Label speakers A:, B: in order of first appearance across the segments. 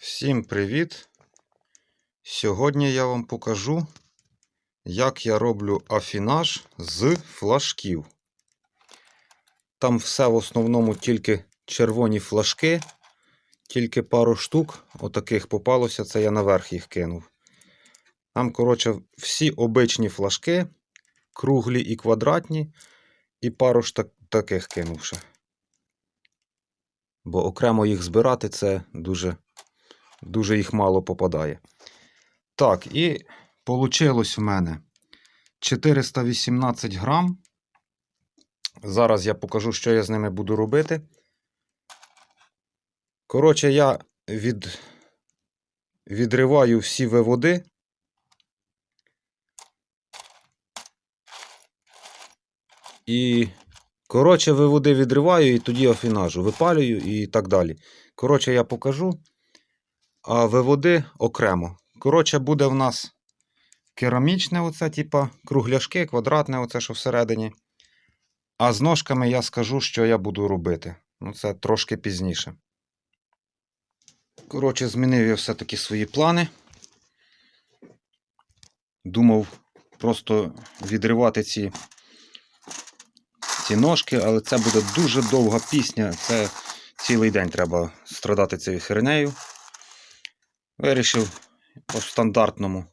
A: Всім привіт! Сьогодні я вам покажу, як я роблю афінаж з флажків. Там все в основному тільки червоні флажки, тільки пару штук отаких попалося, це я наверх їх кинув. Там, коротше, всі обичні флажки, круглі і квадратні, і пару ж так- таких кинув ще. Бо окремо їх збирати це дуже дуже їх мало попадає. Так, і вийшло в мене 418 грам. Зараз я покажу, що я з ними буду робити. Коротше, я від... відриваю всі виводи. І, коротше, виводи відриваю і тоді афінажу, випалюю і так далі. Коротше, я покажу а виводи окремо. Коротше, буде в нас керамічне, оце, типа кругляшки, квадратне, оце, що всередині. А з ножками я скажу, що я буду робити. Ну, це трошки пізніше. Коротше, змінив я все-таки свої плани. Думав просто відривати ці, ці ножки, але це буде дуже довга пісня. Це цілий день треба страдати цією хернею. Вирішив по стандартному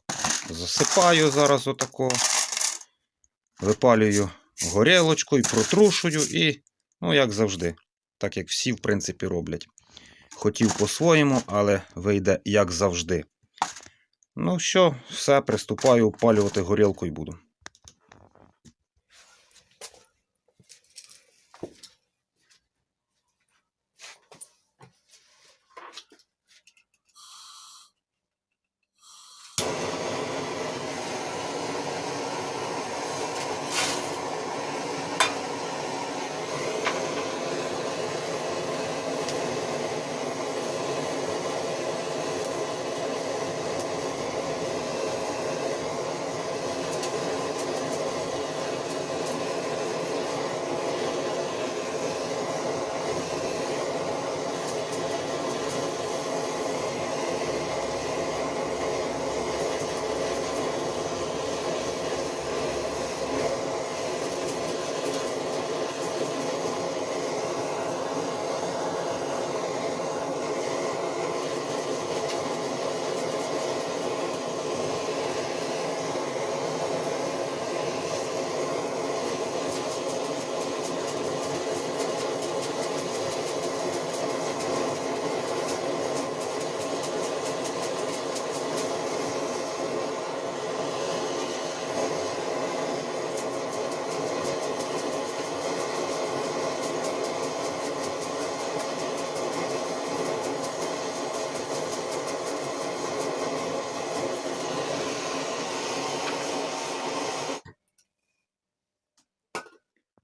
A: засипаю зараз отако. Випалюю горілочку і протрушую, і, ну, як завжди, так як всі, в принципі, роблять. Хотів по-своєму, але вийде як завжди. Ну що, все, приступаю опалювати горілку і буду.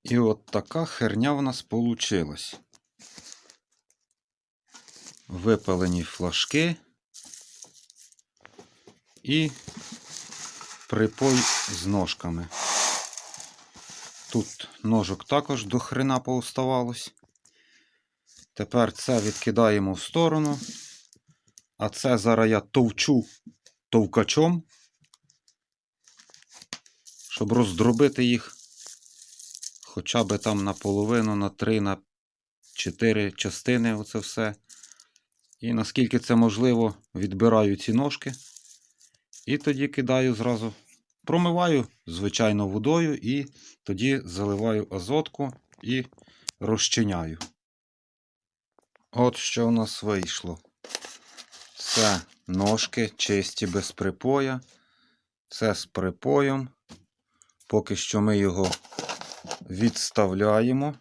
A: І от така херня в нас получилась. Випалені флажки і припой з ножками. Тут ножок також до хрена пооставалось. Тепер це відкидаємо в сторону. А це зараз я товчу товкачом, щоб роздробити їх хоча б там наполовину, на 3, на 4 частини оце все. І наскільки це можливо, відбираю ці ножки. І тоді кидаю зразу, промиваю, звичайно, водою, і тоді заливаю азотку і розчиняю. От що в нас вийшло. Це ножки чисті без припоя. Це з припоєм. Поки що ми його відставляємо,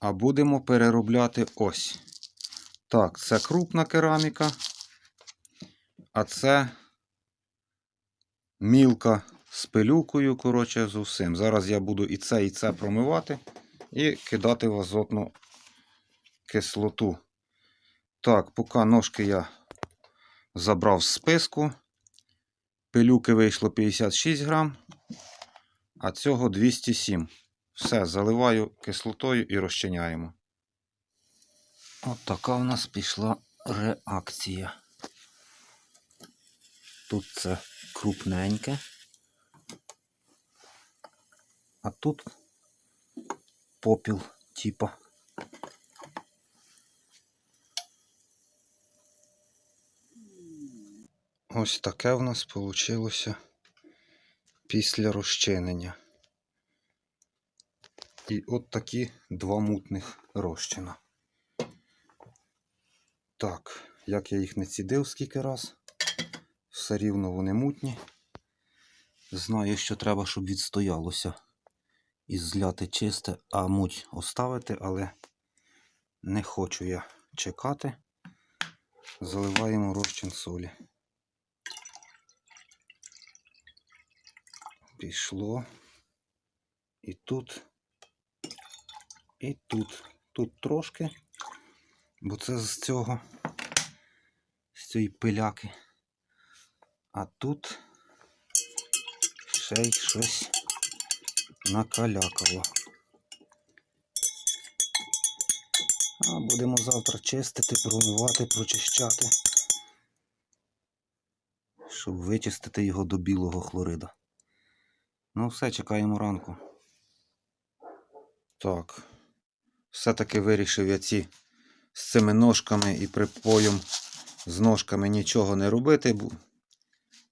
A: а будемо переробляти ось. Так, це крупна кераміка, а це мілка з пилюкою, коротше, з усім. Зараз я буду і це, і це промивати і кидати в азотну кислоту. Так, поки ножки я забрав з списку. Пилюки вийшло 56 грам а цього 207. Все, заливаю кислотою і розчиняємо. От така у нас пішла реакція. Тут це крупненьке. А тут попіл, типа. Ось таке в нас вийшло після розчинення. І от такі два мутних розчина. Так, як я їх не цідив скільки раз, все рівно вони мутні. Знаю, що треба, щоб відстоялося і зляти чисте, а муть оставити, але не хочу я чекати. Заливаємо розчин солі. Пішло. І тут, і тут. Тут трошки, бо це з цього, з цієї пиляки. А тут ще й щось накалякало. А будемо завтра чистити, промивати, прочищати, щоб вичистити його до білого хлорида. Ну, все, чекаємо ранку. Так. Все-таки вирішив я ці з цими ножками і припоєм з ножками нічого не робити, бо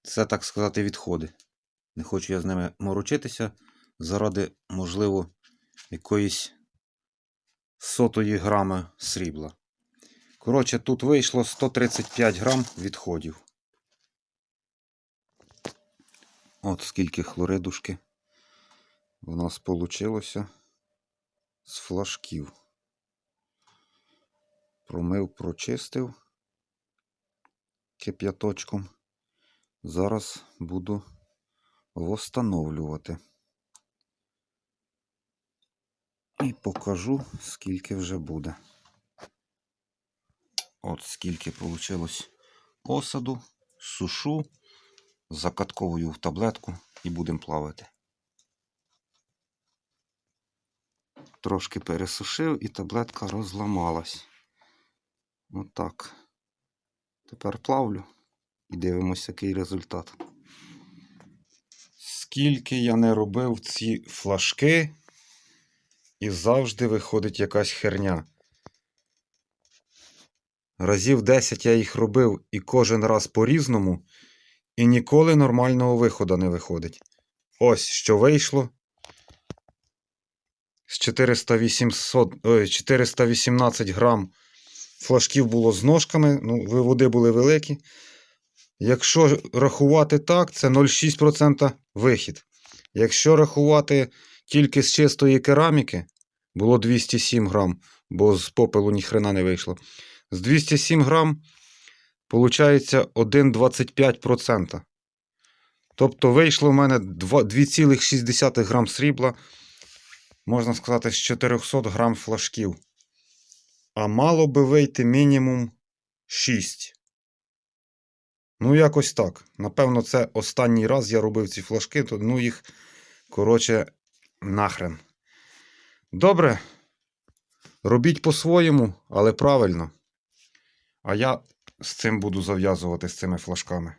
A: це, так сказати, відходи. Не хочу я з ними морочитися заради, можливо, якоїсь сотої грами срібла. Коротше, тут вийшло 135 грам відходів. От скільки хлоридушки у нас вийшло з флажків. Промив, прочистив кип'яточком. Зараз буду восстановлювати. І покажу, скільки вже буде. От скільки вийшло осаду, сушу, закатковую в таблетку і будемо плавати. Трошки пересушив і таблетка розламалась. Отак. Тепер плавлю і дивимося, який результат. Скільки я не робив ці флажки, і завжди виходить якась херня. Разів 10 я їх робив і кожен раз по-різному, і ніколи нормального виходу не виходить. Ось що вийшло. З 400 800, ой, 418 грам флажків було з ножками, ну, виводи були великі. Якщо рахувати так, це 0,6% вихід. Якщо рахувати тільки з чистої кераміки, було 207 грам, бо з попелу ніхрена не вийшло. З 207 грам, виходить 1,25%. Тобто вийшло в мене 2,6 грам срібла, можна сказати, з 400 грам флажків. А мало би вийти мінімум 6. Ну, якось так. Напевно, це останній раз я робив ці флажки, то ну їх, коротше, нахрен. Добре. Робіть по-своєму, але правильно. А я з цим буду зав'язувати з цими флажками.